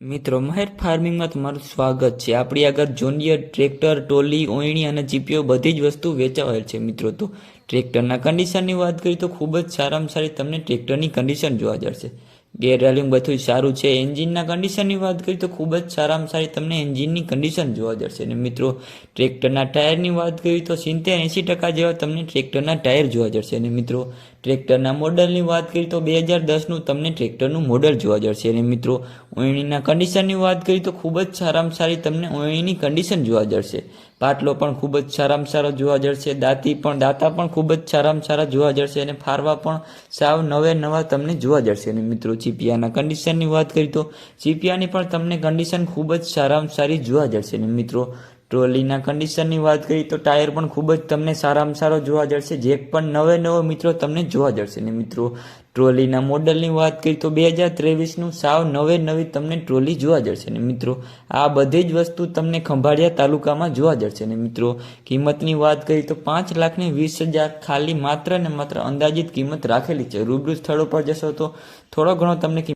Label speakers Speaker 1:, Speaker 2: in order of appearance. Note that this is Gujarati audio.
Speaker 1: મિત્રો, મહેર ફાર્મિંગમાં તમારું સ્વાગત છે. આપણી આગળ જોનિયર ટ્રેક્ટર, ટોલી, ઓયણી અને જીપીઓ બધી જ વસ્તુ વેચાવેલ છે મિત્રો. તો ટ્રેક્ટરના કન્ડિશનની વાત કરીએ તો ખૂબ જ સારામાં સારી તમને ટ્રેક્ટરની કન્ડિશન જોવા જશે ગેર રેલિંગ બધું સારું છે. એન્જિનના કન્ડિશનની વાત કરીએ તો ખૂબ જ સારામાં સારી તમને એન્જિનની કન્ડિશન જોવા જશે અને મિત્રો ટ્રેક્ટરના ટાયરની વાત કરીએ તો સિત્તેર એંસી ટકા જેવા તમને ટ્રેક્ટરના ટાયર જોવા જશે અને મિત્રો ટ્રેક્ટરના મોડલની વાત કરીએ તો બે હજાર દસનું તમને ટ્રેક્ટરનું મોડલ જોવા જશે અને મિત્રો, ઓયણીના કન્ડિશનની વાત કરીએ તો ખૂબ જ સારામાં સારી તમને ઓયણીની કન્ડિશન જોવા જશે પાટલો પણ ખૂબ જ સારામાં સારો જોવા જશે દાંતી પણ, દાંતા પણ ખૂબ જ સારામાં સારા જોવા જશે અને ફારવા પણ સાવ નવે નવા તમને જોવા જશે અને મિત્રો, ચીપિયાના કન્ડિશનની વાત કરીએ તો ચીપિયાની પણ તમને કન્ડિશન ખૂબ જ સારામાં સારી જોવા જશે અને મિત્રો ટ્રોલીના કન્ડિશનની વાત કરીએ તો ટાયર પણ ખૂબ જ તમને સારામાં સારો જોવા જશે જેક પણ નવે નવો મિત્રો તમને જોવા જશે ને મિત્રો, ટ્રોલીના મોડલની વાત કરીએ તો બે હજાર ત્રેવીસનું સાવ નવે નવી તમને ટ્રોલી જોવા જશે ને મિત્રો, આ બધી જ વસ્તુ તમને ખંભાળિયા તાલુકામાં જોવા જશે ને મિત્રો, કિંમતની વાત કરીએ તો પાંચ લાખને વીસ હજાર ખાલી માત્ર ને માત્ર અંદાજિત કિંમત રાખેલી છે. રૂબરૂ સ્થળો પર જશો તો થોડો ઘણો તમને